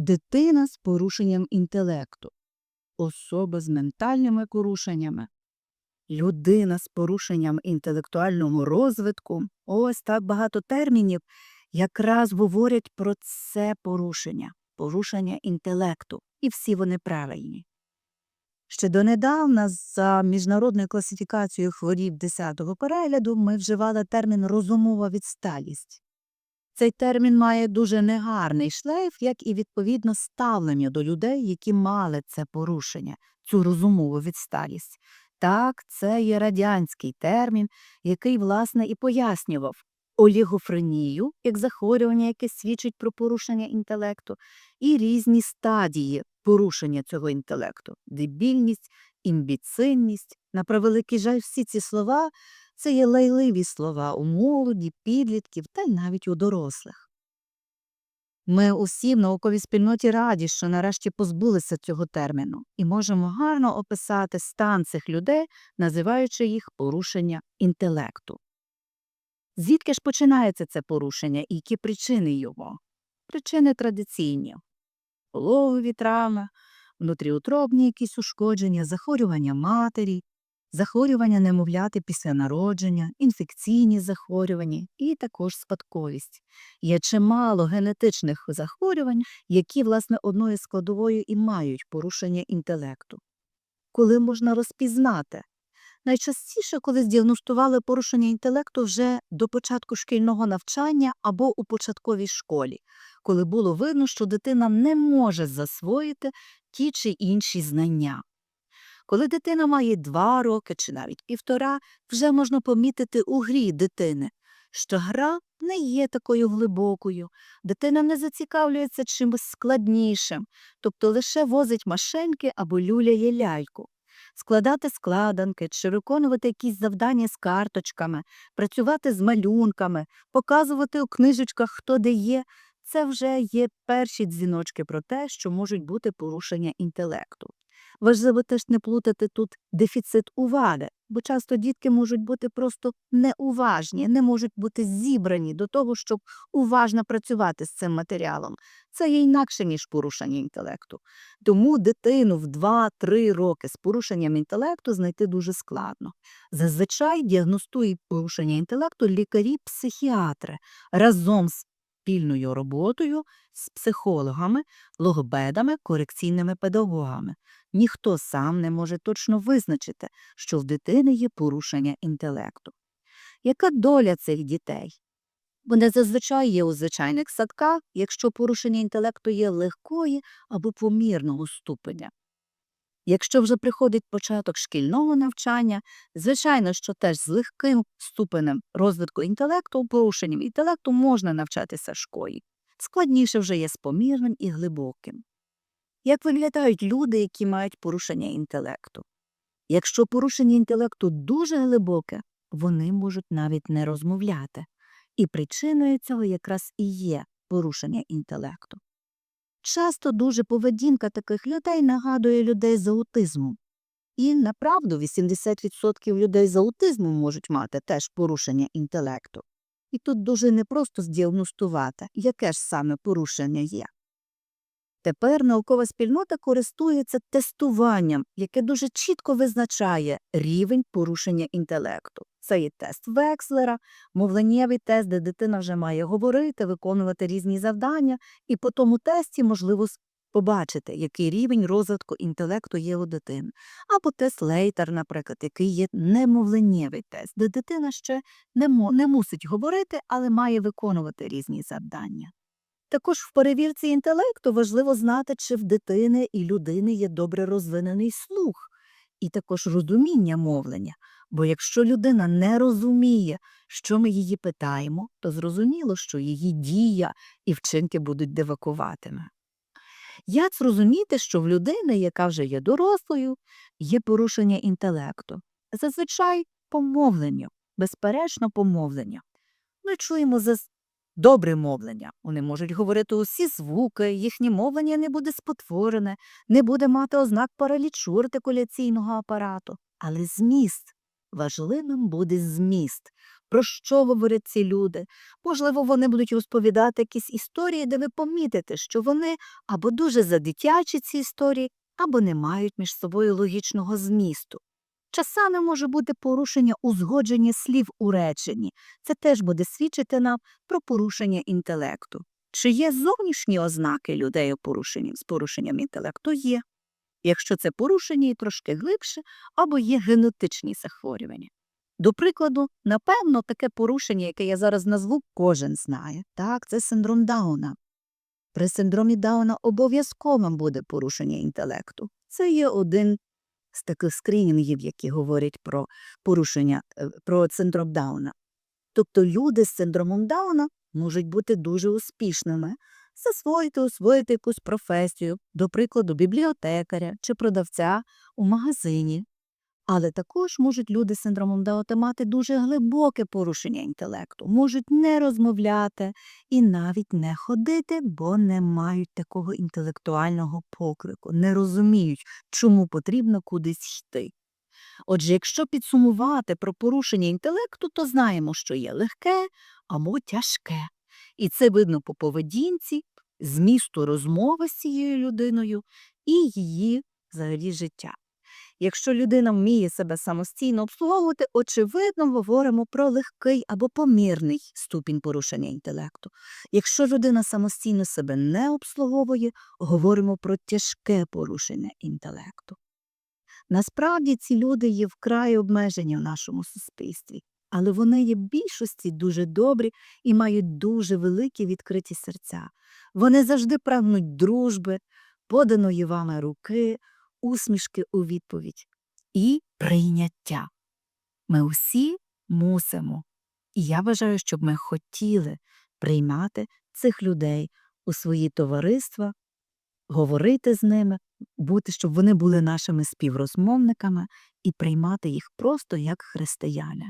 дитина з порушенням інтелекту, особа з ментальними порушеннями, людина з порушенням інтелектуального розвитку. Ось так багато термінів якраз говорять про це порушення, порушення інтелекту, і всі вони правильні. Ще донедавна за міжнародною класифікацією хворіб 10-го перегляду ми вживали термін розумова відсталість. Цей термін має дуже негарний шлейф, як і відповідно ставлення до людей, які мали це порушення, цю розумову відсталість. Так, це є радянський термін, який, власне, і пояснював олігофренію, як захворювання, яке свідчить про порушення інтелекту, і різні стадії порушення цього інтелекту дебільність, імбіцильність. На превеликий жаль, всі ці слова це є лайливі слова у молоді, підлітків та навіть у дорослих. Ми усі в науковій спільноті раді, що нарешті позбулися цього терміну, і можемо гарно описати стан цих людей, називаючи їх порушення інтелекту. Звідки ж починається це порушення і які причини його? Причини традиційні пологові травми, внутріутробні якісь ушкодження, захворювання матері, захворювання немовляти після народження, інфекційні захворювання і також спадковість. Є чимало генетичних захворювань, які, власне, одною складовою і мають порушення інтелекту. Коли можна розпізнати? Найчастіше, коли здіагностували порушення інтелекту вже до початку шкільного навчання або у початковій школі, коли було видно, що дитина не може засвоїти ті чи інші знання. Коли дитина має два роки чи навіть півтора, вже можна помітити у грі дитини, що гра не є такою глибокою, дитина не зацікавлюється чимось складнішим, тобто лише возить машинки або люляє ляльку. Складати складанки чи виконувати якісь завдання з карточками, працювати з малюнками, показувати у книжечках, хто де є, це вже є перші дзвіночки про те, що можуть бути порушення інтелекту. Важливо теж не плутати тут дефіцит уваги, бо часто дітки можуть бути просто неуважні, не можуть бути зібрані до того, щоб уважно працювати з цим матеріалом. Це є інакше, ніж порушення інтелекту. Тому дитину в 2-3 роки з порушенням інтелекту знайти дуже складно. Зазвичай діагностують порушення інтелекту лікарі-психіатри разом з спільною роботою з психологами, логопедами, корекційними педагогами. Ніхто сам не може точно визначити, що в дитини є порушення інтелекту. Яка доля цих дітей? Вони зазвичай є у звичайних садках, якщо порушення інтелекту є легкої або помірного ступеня. Якщо вже приходить початок шкільного навчання, звичайно, що теж з легким ступенем розвитку інтелекту, порушенням інтелекту можна навчатися в школі. Складніше вже є з помірним і глибоким. Як виглядають люди, які мають порушення інтелекту? Якщо порушення інтелекту дуже глибоке, вони можуть навіть не розмовляти. І причиною цього якраз і є порушення інтелекту. Часто дуже поведінка таких людей нагадує людей з аутизмом. І направду 80% людей з аутизмом можуть мати теж порушення інтелекту. І тут дуже непросто здіагностувати, яке ж саме порушення є. Тепер наукова спільнота користується тестуванням, яке дуже чітко визначає рівень порушення інтелекту. Це є тест Векслера, мовленнєвий тест, де дитина вже має говорити, виконувати різні завдання, і по тому тесті можливо побачити, який рівень розвитку інтелекту є у дитини. Або тест Лейтер, наприклад, який є немовленнєвий тест, де дитина ще не, не мусить говорити, але має виконувати різні завдання. Також в перевірці інтелекту важливо знати, чи в дитини і людини є добре розвинений слух, і також розуміння мовлення. Бо якщо людина не розуміє, що ми її питаємо, то зрозуміло, що її дія і вчинки будуть девакуватими. Як зрозуміти, що в людини, яка вже є дорослою, є порушення інтелекту? Зазвичай по мовленню, безперечно, по мовленню. Ми чуємо добре мовлення. Вони можуть говорити усі звуки, їхнє мовлення не буде спотворене, не буде мати ознак паралічу артикуляційного апарату. Але зміст важливим буде зміст, про що говорять ці люди. Можливо, вони будуть розповідати якісь історії, де ви помітите, що вони або дуже задитячі ці історії, або не мають між собою логічного змісту. Часами може бути порушення узгодження слів у реченні. Це теж буде свідчити нам про порушення інтелекту. Чи є зовнішні ознаки людей у порушенні з порушенням інтелекту? Є. Якщо це порушення і трошки глибше, або є генетичні захворювання. До прикладу, напевно, таке порушення, яке я зараз назву, кожен знає. Так, це синдром Дауна. При синдромі Дауна обов'язковим буде порушення інтелекту. Це є один з таких скринінгів, які говорять про порушення, е, про синдром Дауна. Тобто люди з синдромом Дауна можуть бути дуже успішними, засвоїти, освоїти якусь професію, до прикладу, бібліотекаря чи продавця у магазині. Але також можуть люди з синдромом Дауна мати дуже глибоке порушення інтелекту, можуть не розмовляти і навіть не ходити, бо не мають такого інтелектуального поклику, не розуміють, чому потрібно кудись йти. Отже, якщо підсумувати про порушення інтелекту, то знаємо, що є легке або тяжке. І це видно по поведінці, змісту розмови з цією людиною і її взагалі життя. Якщо людина вміє себе самостійно обслуговувати, очевидно, говоримо про легкий або помірний ступінь порушення інтелекту. Якщо людина самостійно себе не обслуговує, говоримо про тяжке порушення інтелекту. Насправді ці люди є вкрай обмежені в нашому суспільстві, але вони є в більшості дуже добрі і мають дуже великі відкриті серця. Вони завжди прагнуть дружби, поданої вами руки, усмішки у відповідь і прийняття. Ми усі мусимо, і я вважаю, щоб ми хотіли приймати цих людей у свої товариства, говорити з ними, бути, щоб вони були нашими співрозмовниками і приймати їх просто як християни.